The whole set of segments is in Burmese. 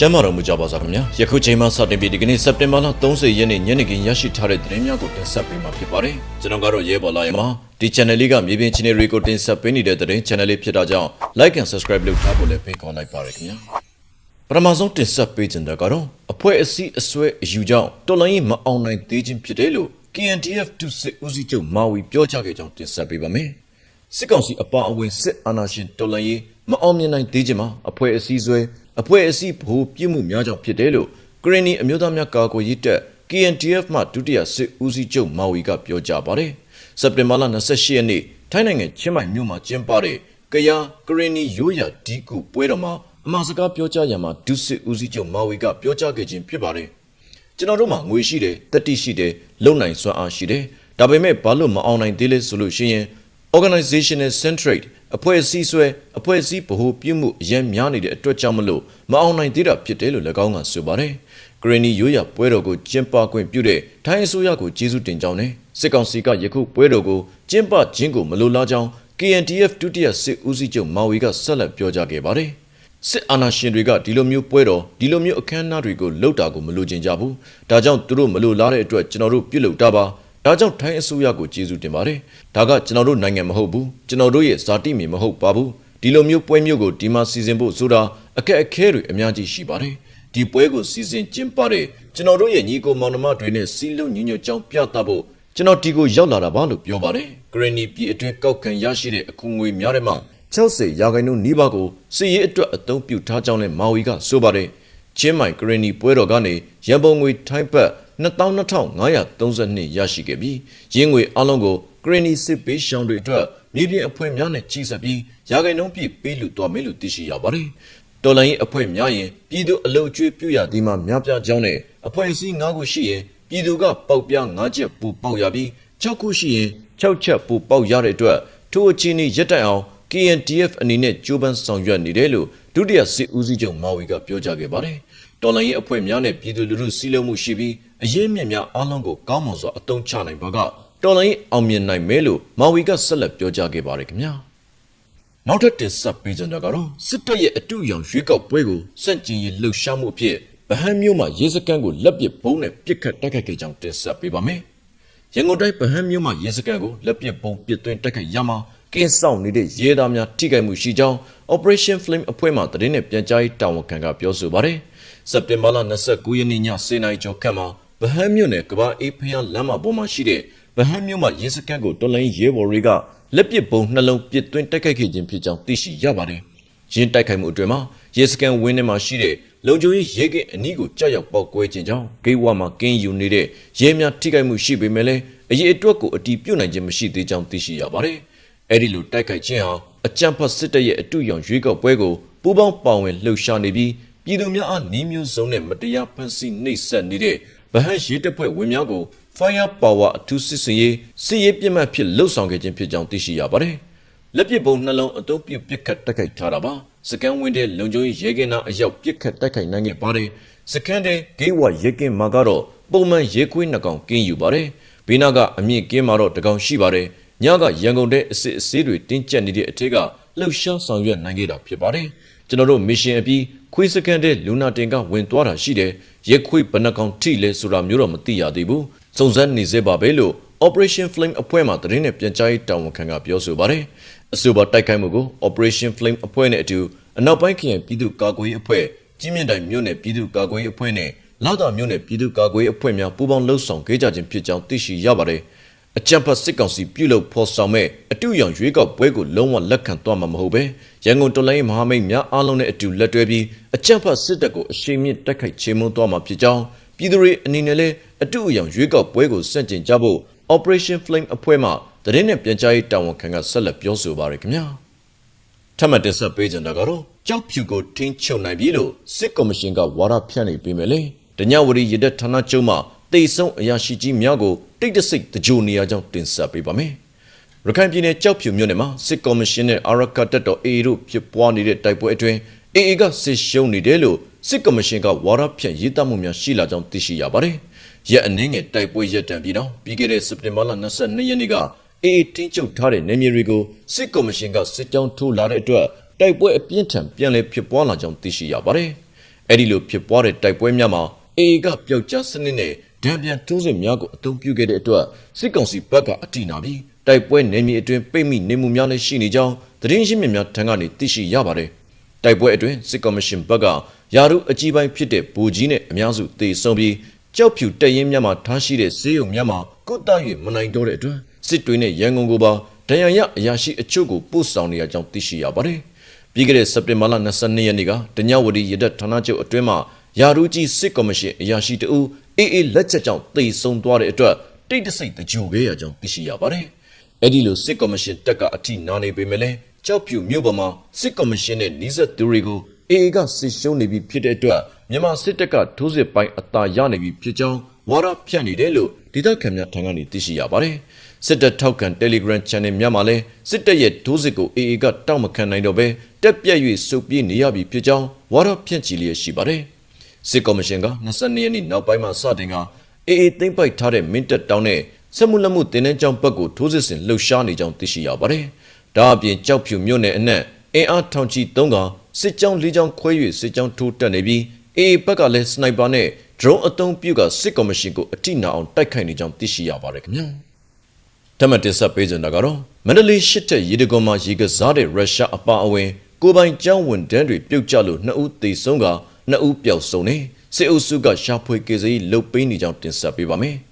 ကျမ်းမာတော်မူကြပါစားခင်ဗျာယခုချိန်မှစတင်ပြီးဒီကနေ့စက်တင်ဘာလ30ရက်နေ့ညနေခင်းရရှိထားတဲ့သတင်းများကိုတင်ဆက်ပေးမှာဖြစ်ပါတယ်ကျွန်တော်ကတော့ရဲဘော်လာရမှာဒီ channel လေးကမြေပြင်ချင်းတွေကိုတင်ဆက်ပေးနေတဲ့သတင်း channel လေးဖြစ်တာကြောင့် like and subscribe လုပ်ထားဖို့လည်းဖိတ်ခေါ်လိုက်ပါရခင်ဗျာပထမဆုံးတင်ဆက်ပေးခြင်းတော့ကတော့အဖွဲ့အစည်းအစွဲအယူကြောင့်တော်လိုင်းမအောင်နိုင်သေးခြင်းဖြစ်တယ်လို့ KNDF 2စစ်ဦးစီးချုပ်မာဝီပြောကြားခဲ့ကြောင်းတင်ဆက်ပေးပါမယ်စစ်ကောင်စီအပါအဝင်စစ်အာဏာရှင်တော်လှန်ရေးမအောင်မြင်နိုင်သေးခြင်းမှာအဖွဲ့အစည်းဆွဲ အဖွဲ့အစည်းဘိုးပြစ်မှုများကြောင့်ဖြစ်တယ်လို့ကရင်နီအမျိုးသားများကာကွယ်ရေးတပ် KNTF မှဒုတိယစစ်ဦးစီးချုပ်မာဝီကပြောကြားပါတယ်စက်တင်ဘာလ28ရက်နေ့ထိုင်းနိုင်ငံချင်းမိုင်မြို့မှာကျင်းပတဲ့ကယားကရင်နီရိုးရာဒီကူပွဲတော်မှာအမှာစကားပြောကြားရမှာဒုစစ်ဦးစီးချုပ်မာဝီကပြောကြားခဲ့ခြင်းဖြစ်ပါတယ်ကျွန်တော်တို့မှာငွေရှိတယ်တတိရှိတယ်လုံနိုင်စွမ်းအားရှိတယ်ဒါပေမဲ့ဘာလို့မအောင်နိုင်သေးလဲဆိုလို့ရှိရင် organizational centrate အဖွဲ့အစည်းဆွဲအဖွဲ့အစည်းဗဟိုပြုမှုအရင်များနေတဲ့အတွက်ကြောင့်မလို့မအောင်နိုင်သေးတာဖြစ်တယ်လို့၎င်းကဆိုပါတယ်။ Granny ရိုးရပွဲတော်ကိုကျင်းပခွင့်ပြုတဲ့ထိုင်းအစိုးရကိုကျေးဇူးတင်ကြောင်းနဲ့စစ်ကောင်စီကယခုပွဲတော်ကိုကျင်းပခြင်းကိုမလိုလားကြောင်း KNDF ဒုတိယစစ်ဦးစီးချုပ်မောင်ဝီကဆက်လက်ပြောကြားခဲ့ပါတယ်။စစ်အာဏာရှင်တွေကဒီလိုမျိုးပွဲတော်ဒီလိုမျိုးအခမ်းအနားတွေကိုလှုပ်တာကိုမလိုချင်ကြဘူး။ဒါကြောင့်သူတို့မလိုလားတဲ့အတွက်ကျွန်တော်တို့ပြုလုပ်တာပါ။ ဒါကြောင့်ထိုင်းအစိုးရကိုကျေးဇူးတင်ပါတယ်။ဒါကကျွန်တော်တို့နိုင်ငံမဟုတ်ဘူး။ကျွန်တော်တို့ရဲ့ဇာတိမြေမဟုတ်ပါဘူး။ဒီလိုမျိုးပွဲမျိုးကိုဒီမှာစီစဉ်ဖို့ဆိုတာအခက်အခဲတွေအများကြီးရှိပါတယ်။ဒီပွဲကိုစီစဉ်ကျင်းပတဲ့ကျွန်တော်တို့ရဲ့ညီကိုမောင်နှမတွေနဲ့စီလုံးညီညွတ်ကြောင်းပြသဖို့ကျွန်တော်ဒီကိုရောက်လာတာပါလို့ပြောပါတယ်။ Granny ပြည်အတွင်းကောက်ခံရရှိတဲ့အခွန်ငွေများတဲ့မှာ60ရာခိုင်နှုန်းနီးပါးကိုစီရေးအတွက်အသုံးပြုထားကြောင်းလည်းမာဝီကဆိုပါတယ်။ချင်းမိုင် Granny ပွဲတော်ကနေရန်ပုံငွေထိုင်းဘတ် 22,532ရရှိခဲ့ပြီးရင်းငွေအလုံးကို Granny စစ်ပေးရှောင်းတွေအတွက်မြေပြင်အဖွဲ့များနဲ့ကြီးစပ်ပြီးရာခိုင်နှုန်းပြည့်ပေးလူသွားမယ်လို့သိရှိရပါတယ်။တော်လိုင်းအဖွဲ့များရင်ပြည်သူအလုပ်ကျွေးပြုရသည်မှာများပြားကြောင်းနဲ့အဖွဲ့အစည်း၅ခုရှိရင်ပြည်သူကပေါက်ပြား၅ချက်ပူပေါက်ရပြီး၆ခုရှိရင်၆ချက်ပူပေါက်ရတဲ့အတွက်ထိုအခြေအနေရပ်တန့်အောင် KNDF အနေနဲ့ကြိုးပမ်းဆောင်ရွက်နေတယ်လို့ဒုတိယစစ်ဦးစီးချုပ်မာဝီကပြောကြားခဲ့ပါတယ်။တော်လိုင်းအဖွဲ့များနဲ့ပြည်သူလူထုစည်းလုံးမှုရှိပြီး အရေးမြင့်များအားလုံးကိုကောင်းမွန်စွာအသုံးချနိုင်ပါကတော်လိုင်းအောင်မြင်နိုင်မယ်လို့မာဝီကဆက်လက်ပြောကြားခဲ့ပါတယ်ခင်ဗျာ။နောက်ထပ်တင်ဆက်ပေးကြတာကတော့စစ်တပ်ရဲ့အတူရောင်ရွေးကောက်ပွဲကိုစန့်ကျင်ရေးလှုပ်ရှားမှုအဖြစ်ဗဟန်းမြို့မှာရဲစခန်းကိုလက်ပစ်ဘုံနဲ့ပစ်ခတ်တိုက်ခိုက်ခဲ့ကြောင်းတင်ဆက်ပေးပါမယ်။ရန်ကုန်တိုင်းဗဟန်းမြို့မှာရဲစခန်းကိုလက်ပစ်ဘုံပစ်သွင်းတိုက်ခိုက်ရမှာကင်းဆောင်နေတဲ့ရဲသားများထိခိုက်မှုရှိကြောင်း Operation Flame အဖွဲ့မှသတင်းနဲ့ပြန်ကြားရေးတာဝန်ခံကပြောဆိုပါတယ်။စက်တင်ဘာလ29ရက်နေ့ည10:00နာရီကျော်ခန့်မှာ ဗဟန်းမြို့နယ်ကဘာအေးဖျားလမ်းမပေါ်မှာရှိတဲ့ဗဟန်းမြို့မှာရဲစခန်းကိုတော်လိုင်းရဲဘော်တွေကလက်ပစ်ဘုံနှလုံးပစ်သွင်းတိုက်ခိုက်ခဲ့ခြင်းဖြစ်ကြောင်းသိရှိရပါတယ်။ရင်းတိုက်ခိုက်မှုအတွင်းမှာရဲစခန်းဝင်းထဲမှာရှိတဲ့လုံခြုံရေးရဲကင်းအနီးကိုကြောက်ရောက်ပေါက်ကွဲခြင်းကြောင့်ဂိတ်ဝမှာကင်းယူနေတဲ့ရဲများထိခိုက်မှုရှိပေမဲ့လည်းအရေးအတွက်ကိုအတီးပြုတ်နိုင်ခြင်းမရှိသေးကြောင်းသိရှိရပါတယ်။အဲဒီလိုတိုက်ခိုက်ခြင်းဟာအကြံဖတ်စစ်တပ်ရဲ့အတူရောင်ရွေးကောက်ပွဲကိုပူးပေါင်းပါဝင်လှုပ်ရှားနေပြီးပြည်သူများအားနှီးမျိုးစုံနဲ့မတရားဖန်ဆီးနှိပ်စက်နေတဲ့ ဗဟန်းရေးတပ်ဖွဲ့ဝင်များကို Fire Power အထူးစစ်စင်ရေးစစ်ရေးပြစ်မှတ်ဖြစ်လှုပ်ဆောင်ခဲ့ခြင်းဖြစ်ကြောင်းသိရှိရပါတယ်။လက်ပစ်ပုံနှလုံးအုပ်ပြုပစ်ခတ်တိုက်ခိုက်ထားတာပါ။စကန်ဝင်းတဲ့လုံခြုံရေးရဲကင်းသားအရောက်ပစ်ခတ်တိုက်ခိုက်နိုင်ခဲ့ပါတယ်။စကန်တဲ့ဂိတ်ဝရဲကင်းမှာကတော့ပုံမှန်ရဲခွေးနှကောင်ကင်းယူပါတယ်။ဘေးနာကအမြင့်ကင်းမှာတော့တကောင်ရှိပါတယ်။ညကရန်ကုန်တဲ့အစစ်အဆေးတွေတင်းကျပ်နေတဲ့အထက်ကလှုပ်ရှားဆောင်ရွက်နိုင်ခဲ့တာဖြစ်ပါတယ်။ ကျွန်တော်တို့မစ်ရှင်အပြီးခွေးစကန်တဲ့လူနာတင်ကဝင်သွားတာရှိတယ်။ရဲခွေးဘယ်နှကောင်ထိလဲဆိုတာမျိုးတော့မသိရသေးဘူး။စုံစမ်းနေစေပါပဲလို့ Operation Flame အဖွဲ့မှသတင်းနဲ့ပြန်ကြားရေးတာဝန်ခံကပြောဆိုပါတယ်။အဆိုပါတိုက်ခိုက်မှုကို Operation Flame အဖွဲ့နဲ့အတူအနောက်ပိုင်းခရိုင်ပြည်သူ့ကာကွယ်ရေးအဖွဲ့ကြီးမြင့်တိုင်မြို့နယ်ပြည်သူ့ကာကွယ်ရေးအဖွဲ့နဲ့လာတာမြို့နယ်ပြည်သူ့ကာကွယ်ရေးအဖွဲ့များပူးပေါင်းလှုပ်ဆောင်ခဲ့ကြခြင်းဖြစ်ကြောင်းသိရှိရပါတယ်။အကြံဖတ်စစ်ကောင်စီပြုလုပ်ဖော်ဆောင်မဲ့အတူရောင်ရွေးကောက်ပွဲကိုလုံးဝလက်ခံသွားမှာမဟုတ်ပဲ ရန်ကုန်တော်လိုင်းမဟာမိတ်များအားလုံးနဲ့အတူလက်တွဲပြီးအကြံဖတ်စစ်တပ်ကိုအရှိန်မြင့်တိုက်ခိုက်ချေမှုန်းသွားမှာဖြစ်ကြောင်းပြည်သူတွေအနေနဲ့လည်းအတူအယောင်ရွေးကောက်ပွဲကိုစန့်ကျင်ကြဖို့ Operation Flame အဖွဲ့မှတရင်နဲ့ပြန်ကြားရေးတာဝန်ခံကဆက်လက်ပြောဆိုပါရခင်ဗျာထပ်မံတင်ဆက်ပေးကြတာကတော့ကြောက်ဖြူကိုထင်းချုပ်နိုင်ပြီလို့စစ်ကော်မရှင်ကဝါဒဖြန့်နေပြီမယ်လေတညဝရီရတဲ့ဌာနချုပ်မှတိတ်ဆုံးအရာရှိကြီးများကိုတိတ်တဆိတ်တကြိုနေရကြောင်းတင်ဆက်ပေးပါမယ် ရခိုင်ပြည်နယ်ကြောက်ဖြူမြို့နယ်မှာစစ်ကော်မရှင်နဲ့အာရကတက်တော် AA တို့ဖြစ်ပွားနေတဲ့တိုက်ပွဲအတွင်း AA ကစစ်ရှုံးနေတယ်လို့စစ်ကော်မရှင်ကဝါဒဖြန့်ရေးသားမှုများရှိလာကြောင်းသိရှိရပါတယ်။ရက်အနည်းငယ်တိုက်ပွဲရက်တံပြီးတော့ပြီးခဲ့တဲ့စက်တင်ဘာလ22ရက်နေ့က AA တင်းချုပ်ထားတဲ့နေမြေတွေကိုစစ်ကော်မရှင်ကစစ်ကြောင်းထိုးလာတဲ့အတွက်တိုက်ပွဲအပြင်းထန်ပြန်လည်ဖြစ်ပွားလာကြောင်းသိရှိရပါတယ်။အဲ့ဒီလိုဖြစ်ပွားတဲ့တိုက်ပွဲများမှာအေအေကပျောက်ကြားစနစ်နဲ့ဒဏ်ပြန်ထိုးစစ်များကိုအသုံးပြုခဲ့တဲ့အတွက်စစ်ကောင်စီဘက်ကအတိနာပြီး တိုက်ပွဲနယ်မြေအတွင်းပိတ်မိနေမှုများလည်းရှိနေကြောင်းသတင်းရင်းမြစ်များထံကနေသိရှိရပါတယ်။တိုက်ပွဲအတွင်းစစ်ကော်မရှင်ဘက်ကယာရုအကြီးပိုင်းဖြစ်တဲ့ဗိုလ်ကြီးနဲ့အများစုတေဆုံးပြီးကြောက်ဖြူတက်ရင်များမှာထားရှိတဲ့ဈေးရုံများမှာကုတ်တ၍မနိုင်တော့တဲ့အတွက်စစ်တွေနဲ့ရန်ကုန်ကိုပါဒဏ်ရာရအရာရှိအချို့ကိုပို့ဆောင်နေရကြောင်းသိရှိရပါတယ်။ပြီးခဲ့တဲ့စက်တင်ဘာလ22ရက်နေ့ကတညဝတီရတက်ဌာနချုပ်အတွင်းမှာယာရုကြီးစစ်ကော်မရှင်အရာရှိတဦးအေးအေးလက်ချက်ကြောင့်တေဆုံးသွားတဲ့အတွက်တိတ်တဆိတ်တကြိုခဲ့ရကြောင်းသိရှိရပါတယ်။ အဲ့ဒီလိုစစ်ကော်မရှင်တက်ကအထိနာနေပေမဲ့လည်းကြောက်ဖြူမြို့ပေါ်မှာစစ်ကော်မရှင်နဲ့နှီးဆက်သူတွေကိုအေအေကစစ်ရှုံးနေပြီဖြစ်တဲ့အတွက်မြန်မာစစ်တပ်ကထိုးစစ်ပိုင်းအသာရနေပြီဖြစ်ကြောင်းဝါဒဖြန့်နေတယ်လို့ဒေသခံများထံကနေသိရှိရပါတယ်။စစ်တပ်ထောက်ခံ Telegram Channel များမှာလည်းစစ်တပ်ရဲ့ထိုးစစ်ကိုအေအေကတောက်မခံနိုင်တော့ဘဲတက်ပြက်၍စုပ်ပြေးနေရပြီဖြစ်ကြောင်းဝါဒဖြန့်ချီလျက်ရှိပါတယ်။စစ်ကော်မရှင်က22ရက်နေ့နောက်ပိုင်းမှာစတင်ကအေအေသိမ့်ပိုက်ထားတဲ့မင်းတပ်တောင်းနဲ့ ဆက်မှုလက်မှုတင်းနှန်းကြောင်းဘက်ကိုထိုးစစ်ဆင်လှုပ်ရှားနေကြောင်းသိရှိရပါတယ်။ဒါအပြင်ကြောက်ဖြူမြို့နယ်အနှံ့အင်အားထောင်ချီသုံးကစစ်ကြောင်းလေးကြောင်းခွဲ၍စစ်ကြောင်းထိုးတက်နေပြီးအေအေဘက်ကလည်းစနိုက်ပါနဲ့ drone အသုံးပြုကစစ်ကော်မရှင်ကိုအထိနာအောင်တိုက်ခိုက်နေကြောင်းသိရှိရပါတယ်ခင်ဗျာ။တမတ်တင်ဆက်ပေးကြတာကတော့မန္တလေးရှစ်ထက်ရေတကွန်မှာရေကစားတဲ့ရုရှားအပါအဝင်ကိုပိုင်ကျောင်းဝန်တန်းတွေပြုတ်ကျလို့နှစ်ဦးသေဆုံးကနှစ်ဦးပျောက်ဆုံးနေစစ်အုပ်စုကရှာဖွေကေစည်းလုတ်ပေးနေကြောင်းတင်ဆက်ပေးပါမယ်။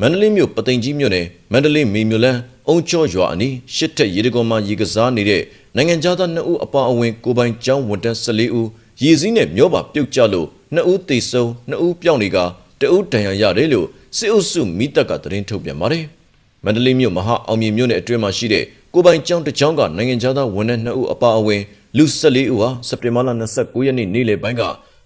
မန္တလေးမြို့ပသိမ်ကြီးမြို့နယ်မန္တလေးမေမြို့လန်းအုံချောရွာအနီးရှစ်ထက်ရေတကွန်မှာရေကစားနေတဲ့နိုင်ငံသားနှစ်ဦးအပါအဝင်ကိုပိုင်ကျောင်းဝန်တန်း14ဦးရေစည်းနဲ့မျောပါပြုတ်ကျလို့နှစ်ဦးသေဆုံးနှစ်ဦးပျောက်နေကတအုပ်တန်ရာရတယ်လို့စစ်အုပ်စုမိတပ်ကသတင်းထုတ်ပြန်ပါတယ်။မန္တလေးမြို့မဟာအောင်မြင်မြို့နယ်အတွင်းမှာရှိတဲ့ကိုပိုင်ကျောင်းတစ်ကျောင်းကနိုင်ငံသားဝန်ထမ်းနှစ်ဦးအပါအဝင်လူ14ဦးဟာစက်တင်ဘာလ29ရက်နေ့နေ့လယ်ပိုင်းက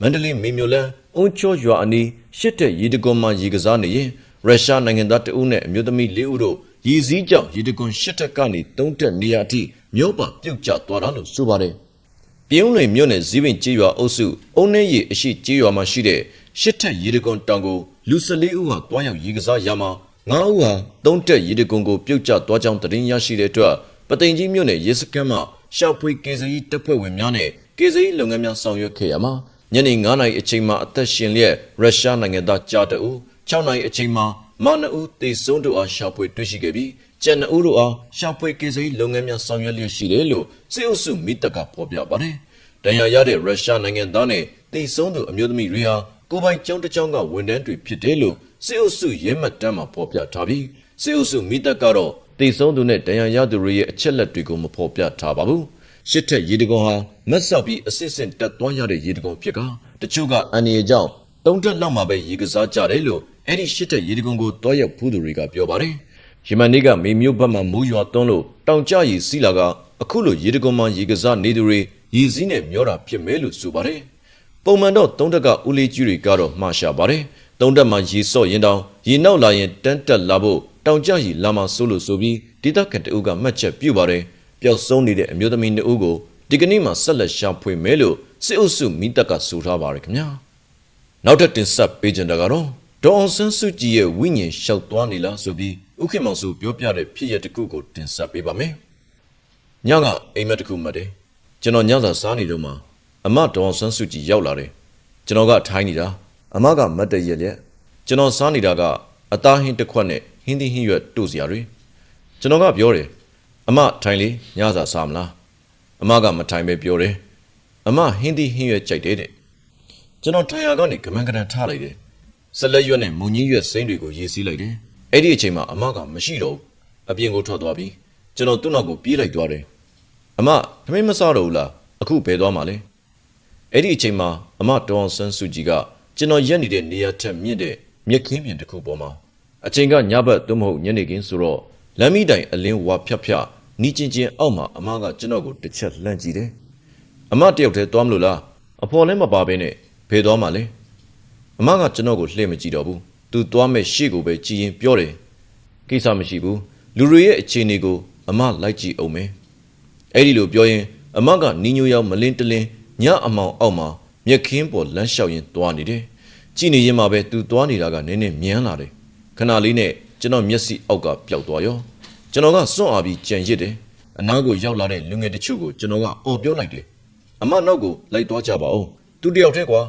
မန္တလေးမေမြို့လန်းအုံချောရွာအနီးရှစ်တဲ့ရေတကွန်မှာရေကစားနေရင် ရုရှားနိုင်ငံသားတအုပ်နဲ့အမျိုးသမီး၄ဦးတို့ရည်စည်းကြောင့်ရေတကွန်ရှစ်တက်ကနေတုံးတက်နေရအထိမြို့ပါပြုတ်ကျသွားတာလို့ဆိုပါတယ်။ပြုံးလွင်မြို့နယ်ဇီးပင်ကျေးရွာအုပ်စုအုံးနေရီအရှိကျေးရွာမှာရှိတဲ့ရှစ်ထက်ရေတကွန်တောင်ကိုလူ14ဦးဟာတွားရောက်ရေကစားရမှာ9ဦးဟာတုံးတက်ရေတကွန်ကိုပြုတ်ကျသွားကြောင်းသတင်းရရှိတဲ့အတွက်ပသိမ်ကြီးမြို့နယ်ရေစခန်းမှာရှောက်ဖွေကေစရီတပ်ဖွဲ့ဝင်များနဲ့ကေစရီလုပ်ငန်းများဆောင်ရွက်ခဲ့ရမှာညနေ9:00နာရီအချိန်မှာအသက်ရှင်လျက်ရုရှားနိုင်ငံသားကြားတအူ 6:00နာရီအချိန်မှာမနအူတေဆုံးတို့အားရှောက်ဖွေတွေ့ရှိခဲ့ပြီးကျန်အူတို့အားရှောက်ဖွေကေစရီလုပ်ငန်းများဆောင်ရွက်လျက်ရှိတယ်လို့စစ်အုပ်စုမိတပ်ကဖော်ပြပါတယ်။ဒဏ်ရာရတဲ့ရုရှားနိုင်ငံသားနဲ့တေဆုံးသူအမျိုးသမီးတွေဟာကိုပိုင်ကျောင်းတစ်ကျောင်းကဝန်ထမ်းတွေဖြစ်တယ်လို့စစ်အုပ်စုရဲမှတ်တမ်းမှာဖော်ပြထားပြီးစစ်အုပ်စုမိတပ်ကတော့တေဆုံးသူနဲ့ဒဏ်ရာရသူတွေရဲ့အချက်လက်တွေကိုမဖော်ပြထားပါဘူး။ရှစ်ထက်ရေတကွန်ဟာမတ်ဆောက်ပြီးအစစ်စစ်တက်သွားရတဲ့ရေတကွန်ဖြစ်ကတချို့ကအန်ရီကြောင့်တုံးတက်လောက်မှပဲရေကစားကြတယ်လို့ အဲ့ဒီရှစ်ထက်ရေတကွန်ကိုတွားရောက်ဖူးသူတွေကပြောပါတယ်။ယမန်နေ့ကမေမျိုးဘက်မှမူးရွာသွန်းလို့တောင်ကျရီစီလာကအခုလိုရေတကွန်မှရေကစားနေသူတွေရည်စည်းနဲ့မျောတာဖြစ်မယ်လို့ဆိုပါတယ်။ပုံမှန်တော့တုံးတက်ကဦးလေးကြီးတွေကတော့မှားရှာပါတယ်။တုံးတက်မှရေစော့ရင်တောင်ရေနောက်လာရင်တန်းတက်လာဖို့တောင်ကျရီလာမှဆိုးလို့ဆိုပြီးဒေသခံတအုပ်ကမှတ်ချက်ပြုပါတယ်။ပျောက်ဆုံးနေတဲ့အမျိုးသမီးနှစ်ဦးကိုဒီကနေ့မှဆက်လက်ရှာဖွေမယ်လို့စစ်အုပ်စုမိတပ်ကဆိုထားပါတယ်ခင်ဗျာနောက်ထပ်တင်ဆက်ပေးကြတာကတော့ ဒေါအောင်ဆန်းစုကြည်ရဲ့ဝိညာဉ်လျှောက်သွားနေလားဆိုပြီးဥက္ကမောင်စုပြောပြတဲ့ဖြစ်ရတစ်ခုကိုတင်ဆက်ပေးပါမယ်ညကအိမ်မက်တစ်ခုမှတ်တယ်ကျွန်တော်ညစာစားနေတော့မှအမဒေါအောင်ဆန်းစုကြည်ရောက်လာတယ်ကျွန်တော်ကထိုင်းနေတာအမကမတ်တရက်ရက်ကျွန်တော်စားနေတာကအသားဟင်းတစ်ခွက်နဲ့ဟင်းသီးဟင်းရွက်တို့စရာတွေကျွန်တော်ကပြောတယ်အမထိုင်လေညစာစားမလားအမကမထိုင်ပဲပြောတယ်အမဟင်းသီးဟင်းရွက်ကြိုက်တယ်တဲ့ကျွန်တော်ထိုင်ရကနေကမန်းကတန်ထားလိုက်တယ် ဆက်လက်ရွက်နဲ့မုံကြီးရွက်စိမ့်တွေကိုရေးစည်းလိုက်တယ်အဲ့ဒီအချိန်မှာအမကမရှိတော့ဘူးအပြင်ကိုထွက်သွားပြီးကျွန်တော်သူ့နောက်ကိုပြေးလိုက်သွားတယ်အမသမင်းမစားတော့ဘူးလားအခုဘယ်သွားမှာလဲအဲ့ဒီအချိန်မှာအမတောင်ဆန်းစုကြည်ကကျွန်တော်ရက်နေတဲ့နေရာထက်မြင့်တဲ့မြက်ခင်းပြင်တစ်ခုပေါ်မှာအချိန်ကညဘက်သို့မဟုတ်ညနေခင်းဆိုတော့လမ်းမီတိုင်အလင်းဝါဖြတ်ဖြတ်နီးချင်းချင်းအောက်မှာအမကကျွန်တော်ကိုတစ်ချက်လှမ်းကြည့်တယ်။အမတယောက်တည်းသွားမလို့လားအဖော်လည်းမပါဘဲနဲ့ဖေသွားမှလဲ။ အမကကျွန်တော်ကိုလှည့်မကြည့်တော့ဘူး။ तू သွားမဲ့ရှေ့ကိုပဲကြည်ရင်ပြောတယ်။ကိစ္စမရှိဘူး။လူတွေရဲ့အခြေအနေကိုအမလိုက်ကြည့်အောင်မယ်။အဲ့ဒီလိုပြောရင် အမကနီးညိုရောက်မလင်းတလင်းညအမောင်အောက်မှာမြက်ခင်းပေါ်လမ်းလျှောက်ရင်သွားနေတယ်။ကြည်နေရင်မှပဲ तू သွားနေတာကနည်းနည်းမြန်းလာတယ်။ခဏလေးနဲ့ကျွန်တော်မျက်စိအောက်ကပျောက်သွားရော။ကျွန်တော်ကစွန့်အားပြီးကြံရစ်တယ်အနားကိုရောက်လာတဲ့လူငယ်တချို့ကိုကျွန်တော်ကအော်ပြောလိုက်တယ်အမနောက်ကိုလိုက်သွားကြပါဦးသူတယောက်တည်းကွာ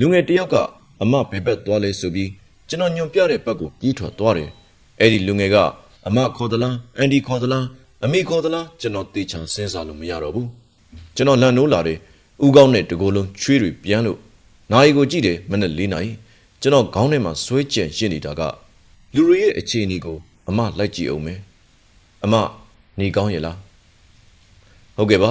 လူငယ်တယောက်က အမဘေဘက်သွားလဲဆိုပြီးကျွန်တော်ညွန်ပြတဲ့ဘက်ကိုပြေးထွက်သွားတယ်အဲ့ဒီလူငယ်ကအမခေါ်သလားအန်ဒီခေါ်သလားအမေခေါ်သလားကျွန်တော်တေချာစဉ်းစားလို့မရတော့ဘူးကျွန်တော်လန်နိုးလာတယ်ဥကောင်းနဲ့တကိုယ်လုံးချွေးတွေပြန်လို့နိုင်ကိုကြည့်တယ်မနေ့၄နာရီကျွန်တော်ခေါင်းထဲမှာဆွဲကြံရှင်းနေတာကလူတွေရဲ့အခြေအနေကိုအမလိုက်ကြည့်အောင်မယ်အမနေကောင်းရဲ့လားဟုတ်ကဲ့ပါ